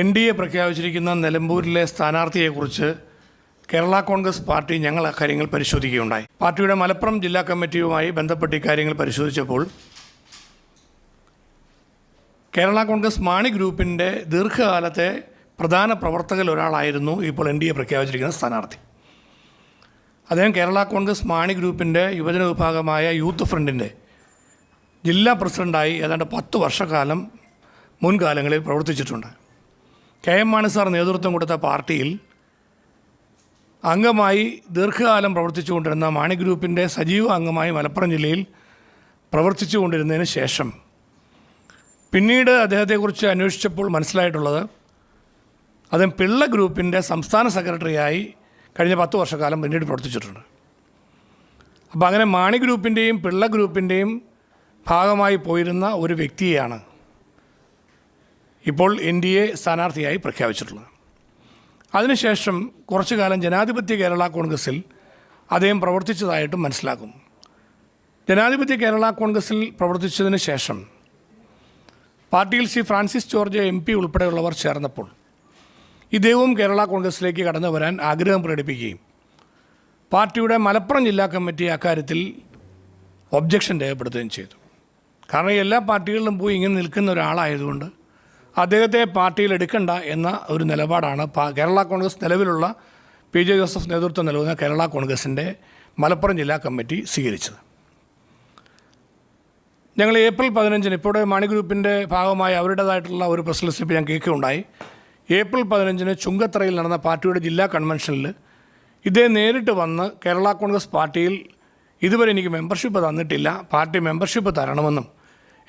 N D A പ്രഖ്യാപിച്ചിരിക്കുന്ന നിലമ്പൂരിലെ സ്ഥാനാർത്ഥിയെക്കുറിച്ച് Kerala Congress party ഞങ്ങൾ അക്കാര്യങ്ങൾ പരിശോധിക്കുകയുണ്ടായി. പാർട്ടിയുടെ മലപ്പുറം ജില്ലാ കമ്മിറ്റിയുമായി ബന്ധപ്പെട്ട് ഇക്കാര്യങ്ങൾ പരിശോധിച്ചപ്പോൾ കേരള കോൺഗ്രസ് മാണി ഗ്രൂപ്പിന്റെ ദീർഘകാലത്തെ പ്രധാന പ്രവർത്തകരിൽ ഒരാളായിരുന്നു ഇപ്പോൾ എൻ ഡി എ പ്രഖ്യാപിച്ചിരിക്കുന്ന സ്ഥാനാർത്ഥി. അദ്ദേഹം കേരള കോൺഗ്രസ് മാണി ഗ്രൂപ്പിന്റെ യുവജന വിഭാഗമായ യൂത്ത് ഫ്രണ്ടിന്റെ ജില്ലാ പ്രസിഡന്റായി ഏതാണ്ട് പത്ത് വർഷക്കാലം മുൻകാലങ്ങളിൽ പ്രവർത്തിച്ചിട്ടുണ്ട്. കെ എം മാണി സാർ നേതൃത്വം കൊടുത്ത പാർട്ടിയിൽ അംഗമായി ദീർഘകാലം പ്രവർത്തിച്ചുകൊണ്ടിരുന്ന മാണി ഗ്രൂപ്പിന്റെ സജീവ അംഗമായി മലപ്പുറം ജില്ലയിൽ പ്രവർത്തിച്ചുകൊണ്ടിരുന്നതിന് ശേഷം പിന്നീട് അദ്ദേഹത്തെക്കുറിച്ച് അന്വേഷിച്ചപ്പോൾ മനസ്സിലായിട്ടുള്ളത് അദ്ദേഹം പിള്ള ഗ്രൂപ്പിന്റെ സംസ്ഥാന സെക്രട്ടറിയായി കഴിഞ്ഞ പത്ത് വർഷക്കാലം പിന്നീട് പ്രവർത്തിച്ചിട്ടുണ്ട്. അപ്പോൾ അങ്ങനെ മാണി ഗ്രൂപ്പിന്റെയും പിള്ള ഗ്രൂപ്പിന്റെയും ഭാഗമായി പോയിരുന്ന ഒരു വ്യക്തിയെയാണ് ഇപ്പോൾ എൻ ഡി എ സ്ഥാനാർത്ഥിയായി പ്രഖ്യാപിച്ചിട്ടുള്ളത്. അതിനുശേഷം കുറച്ചു കാലം ജനാധിപത്യ കേരള കോൺഗ്രസിൽ അദ്ദേഹം പ്രവർത്തിച്ചതായിട്ടും മനസ്സിലാക്കും ജനാധിപത്യ കേരള കോൺഗ്രസിൽ പ്രവർത്തിച്ചതിന് ശേഷം പാർട്ടിയിൽ Shri Francis George M P ഉൾപ്പെടെയുള്ളവർ ചേർന്നപ്പോൾ ഇദ്ദേഹവും കേരള കോൺഗ്രസിലേക്ക് കടന്നു വരാൻ ആഗ്രഹം പ്രകടിപ്പിക്കുകയും പാർട്ടിയുടെ മലപ്പുറം ജില്ലാ കമ്മിറ്റി അക്കാര്യത്തിൽ ഒബ്ജക്ഷൻ രേഖപ്പെടുത്തുകയും ചെയ്തു. കാരണം എല്ലാ പാർട്ടികളിലും പോയി ഇങ്ങനെ നിൽക്കുന്ന ഒരാളായതുകൊണ്ട് അദ്ദേഹത്തെ പാർട്ടിയിൽ എടുക്കണ്ട എന്ന ഒരു നിലപാടാണ് കേരള കോൺഗ്രസ് നിലവിലുള്ള പി ജെ ജോസഫ് നേതൃത്വം നൽകുന്ന കേരള കോൺഗ്രസിന്റെ മലപ്പുറം ജില്ലാ കമ്മിറ്റി സ്വീകരിച്ചത്. ഞങ്ങൾ ഏപ്രിൽ പതിനഞ്ചിന് ഇപ്പോൾ മാണി ഗ്രൂപ്പിന്റെ ഭാഗമായി അവരുടേതായിട്ടുള്ള ഒരു പ്രസ് റിലീസ് ഞാൻ കേൾക്കുകയുണ്ടായി. ഏപ്രിൽ പതിനഞ്ചിന് ചുങ്കത്തറയിൽ നടന്ന പാർട്ടിയുടെ ജില്ലാ കൺവെൻഷനിൽ ഇദ്ദേഹം നേരിട്ട് വന്ന് കേരള കോൺഗ്രസ് പാർട്ടിയിൽ ഇതുവരെ എനിക്ക് മെമ്പർഷിപ്പ് തന്നിട്ടില്ല. പാർട്ടി മെമ്പർഷിപ്പ് തരണമെന്നും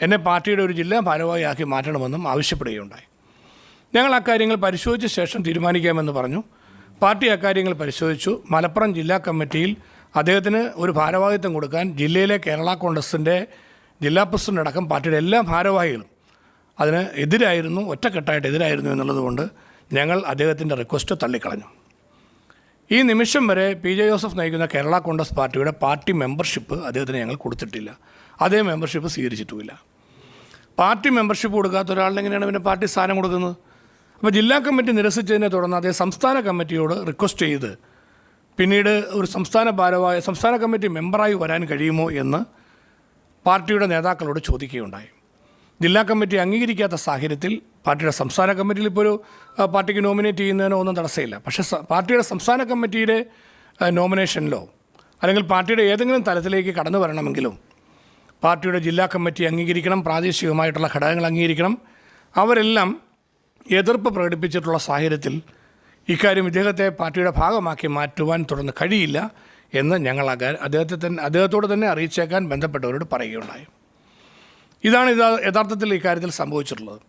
എന്നെ പാർട്ടിയുടെ ഒരു ജില്ലാ ഭാരവാഹിയാക്കി മാറ്റണമെന്നും ആവശ്യപ്പെടുകയുണ്ടായി. ഞങ്ങൾ അക്കാര്യങ്ങൾ പരിശോധിച്ച ശേഷം തീരുമാനിക്കാമെന്ന് പറഞ്ഞു. പാർട്ടി അക്കാര്യങ്ങൾ പരിശോധിച്ചു. മലപ്പുറം ജില്ലാ കമ്മിറ്റിയിൽ അദ്ദേഹത്തിന് ഒരു ഭാരവാഹിത്വം കൊടുക്കാൻ ജില്ലയിലെ കേരള കോൺഗ്രസിന്റെ ജില്ലാ പ്രസിഡന്റ് അടക്കം പാർട്ടിയുടെ എല്ലാ ഭാരവാഹികളും അതിന് എതിരായിരുന്നു ഒറ്റക്കെട്ടായിട്ട് എതിരായിരുന്നു എന്നുള്ളതുകൊണ്ട് ഞങ്ങൾ അദ്ദേഹത്തിന്റെ റിക്വസ്റ്റ് തള്ളിക്കളഞ്ഞു. ഈ നിമിഷം വരെ പി ജെ ജോസഫ് നയിക്കുന്ന കേരള കോൺഗ്രസ് പാർട്ടിയുടെ പാർട്ടി മെമ്പർഷിപ്പ് അദ്ദേഹത്തിന് ഞങ്ങൾ കൊടുത്തിട്ടില്ല. അതേ മെമ്പർഷിപ്പ് സ്വീകരിച്ചിട്ടുമില്ല. പാർട്ടി മെമ്പർഷിപ്പ് കൊടുക്കാത്ത ഒരാളിന് എങ്ങനെയാണ് പിന്നെ പാർട്ടി സ്ഥാനം കൊടുക്കുന്നത്? അപ്പോൾ ജില്ലാ കമ്മിറ്റി നിരസിച്ചതിനെ തുടർന്ന് അതേ സംസ്ഥാന കമ്മിറ്റിയോട് റിക്വസ്റ്റ് ചെയ്ത് പിന്നീട് ഒരു സംസ്ഥാന ഭാരവായ സംസ്ഥാന കമ്മിറ്റി മെമ്പറായി വരാൻ കഴിയുമോ എന്ന് പാർട്ടിയുടെ നേതാക്കളോട് ചോദിക്കുകയുണ്ടായി. ജില്ലാ കമ്മിറ്റി അംഗീകരിക്കാത്ത സാഹചര്യത്തിൽ പാർട്ടിയുടെ സംസ്ഥാന കമ്മിറ്റിയിൽ ഇപ്പോൾ ഒരു പാർട്ടിക്ക് നോമിനേറ്റ് ചെയ്യുന്നതിനോ ഒന്നും തടസ്സമില്ല. പക്ഷേ പാർട്ടിയുടെ സംസ്ഥാന കമ്മിറ്റിയുടെ നോമിനേഷനിലോ അല്ലെങ്കിൽ പാർട്ടിയുടെ ഏതെങ്കിലും തലത്തിലേക്ക് കടന്നു വരണമെങ്കിലും പാർട്ടിയുടെ ജില്ലാ കമ്മിറ്റി അംഗീകരിക്കണം പ്രാദേശികമായിട്ടുള്ള ഘടകങ്ങൾ അംഗീകരിക്കണം. അവരെല്ലാം എതിർപ്പ് പ്രകടിപ്പിച്ചിട്ടുള്ള സാഹചര്യത്തിൽ ഇക്കാര്യം ഇദ്ദേഹത്തെ പാർട്ടിയുടെ ഭാഗമാക്കി മാറ്റുവാൻ തുടർന്ന് കഴിയില്ല എന്ന് ഞങ്ങൾ അദ്ദേഹത്തെ തന്നെ അദ്ദേഹത്തോട് തന്നെ അറിയിച്ചേക്കാൻ ബന്ധപ്പെട്ടവരോട് പറയുകയുണ്ടായി. ഇതാണ് ഇത് യഥാർത്ഥത്തിൽ ഇക്കാര്യത്തിൽ സംഭവിച്ചിട്ടുള്ളത്.